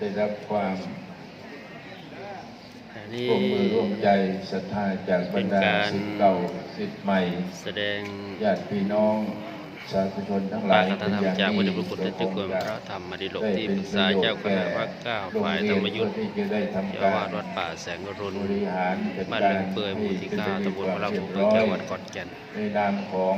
ได้รับความอันนี้ร่วมมือร่วมใจศรัทธาจากบรรดาเป็นการศิษย์เก่าศิษย์ใหม่ แสดงญาติพี่น้องสาธุชนทั้งหปาลายกธรรมจากพระเดชพระคุณท่านเจ้าคุณพระธรรมดิโลกที่ปรึกษาเจ้าคณะวัดเก้าฝ่ายธรรมยุทธ์ที่จะได้ทำเจ้าการวาดวัดป่าแสงอรุณบริหารจัดบ้านการเลืองเปื่อยหมู่ที่เก้าตำบลพระรามเมืองจังหวัดขอนแก่นในนามของ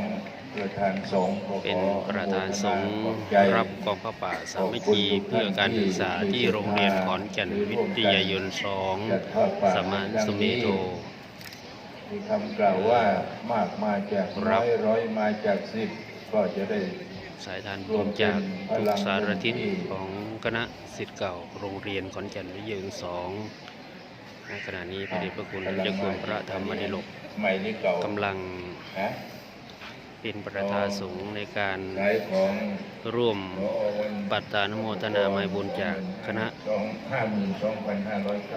ประธานสงฆ์ขอเป็นประธานสงฆ์ขอบใจรับกองพระป่าสามัคคีเพื่อการศึกษาที่โรงเรียนขอนแก่นวิทยายนสองสมานสเมโทมีคำกล่าวว่ามากมาจากครัร้อบยร้อยมาจากสิบก็จะได้สายทานบุญจากทุกสารทิศของคณะศิษย์เก่าโรงเรียนขอนแก่นวิทยาสองณขณะนี้พระเดชพระคุณเจ้าคุณพระธรรมดิโลกใหม่นี่เก่ากำลังนะ เป็นประธานสูงในการร่วมปัตตานโมทนาไมยบุญจากคณะ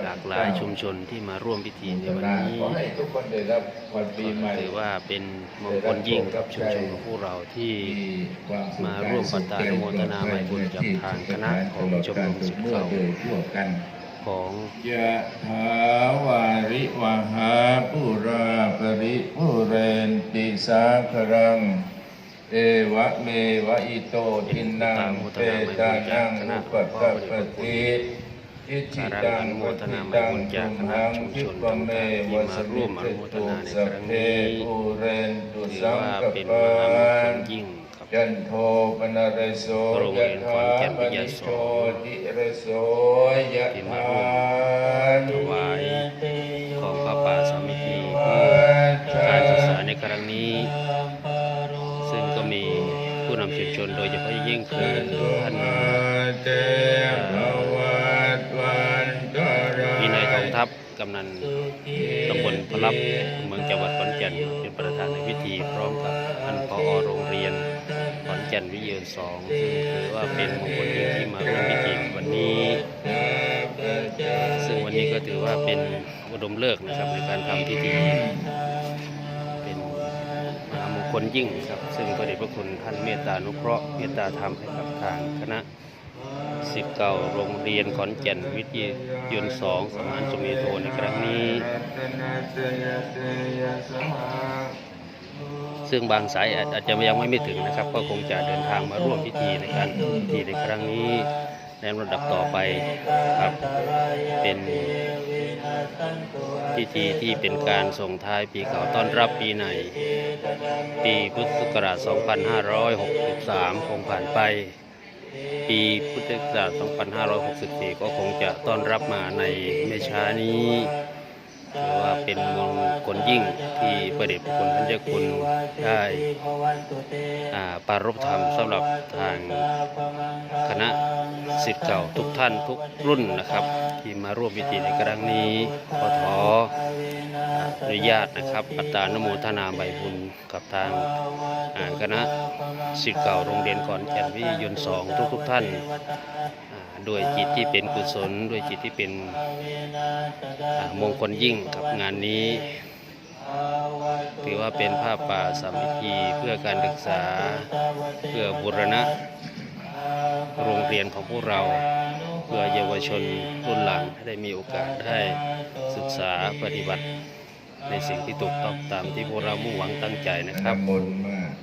หลากหลายชุมชนที่มาร่วมพิธีในวันนี้กคนได้รับวันปีใหม่ถือว่าเป็นมงคลยิ่งกับชุมชนของพวกเราที่มาร่วมปัตตานโมทนาไมยบุญกับทางคณะของชมรมศิษย์เก่าของยะถาวาริวหาปุ ติสาครัง เอวะเมวะอิโตทินังเปตานังอุปกัปปติอิจิตังปฏิตังตุมหังคิปเมวะสมิจตุสัพเพปุเรนตุสังกปานยันโทปนารโสยนขอนแก่นวิทยาสติระโสยะที่มาธาร่ววายของพระป่า นี้ ซึ่งก็มีผู้นำชุมชนโดยเฉพาะยิ่งคือท่านเตภวัตวันตรายมีนายกองทัพกำนันตำบลพลับเมืองจังหวัดขอนแก่นเป็นประธานในพิธีพร้อมกับท่านผอโรงเรียนขอนแก่นวิทยาสองซึ่งถือว่าเป็นมงคลยิ่งที่มาร่วมพิธีวันนี้ ซึ่งวันนี้ก็ถือว่าเป็นอุดมฤกษ์นะครับในการทำพิธี ลยิ่งครับ ซึ่งพระเดชพระคุณท่านเมตตานุเคราะห์เมตตาธรรมให้กับทางคณะศิษย์เก่าโรงเรียนขอนแก่นวิทยายนสองสมานสมเมโทในครั้งนี้ ซึ่งบางสายอาจอาจจะยังไม่ถึงนะครับ ก็คงจะเดินทางมาร่วมพิธีในการพิธีในครั้งนี้ ในระดับต่อไปครับ เป็นพิธีที่เป็นการส่งท้ายปีเก่าต้อนรับปีใหม่ปีพุทธศักราช 2563 คงผ่านไป ปีพุทธศักราช 2564 ก็คงจะต้อนรับมาในไม่ช้านี้ เป็นมงคลยิ่งที่ประเดชคุณท่านเจ้าคุณได้ปรารภธรรมสำหรับทางคณะสิทธิ์เก่าทุกท่านทุกรุ่นนะครับ ที่มาร่วมพิธีในครั้งนี้ขอขออนุญาตนะครับปัตตานโมทนาใบบุญกับทางคณะสิทธิ์เก่าโรงเรียนขอนแก่นวิยนสองทุกทุกท่าน ด้วยจิตที่เป็นกุศล ด้วยจิตที่เป็นมงคลยิ่งกับงานนี้ ถือว่าเป็นภาพป่าสามัคคีเพื่อการศึกษาเพื่อบุรณะ โรงเรียนของพวกเรา เพื่อเยาวชนรุ่นหลังให้ได้มีโอกาสได้ศึกษาปฏิบัติในสิ่งที่ถูกต้องตามที่พวกเรามุ่งหวังตั้งใจนะครับมน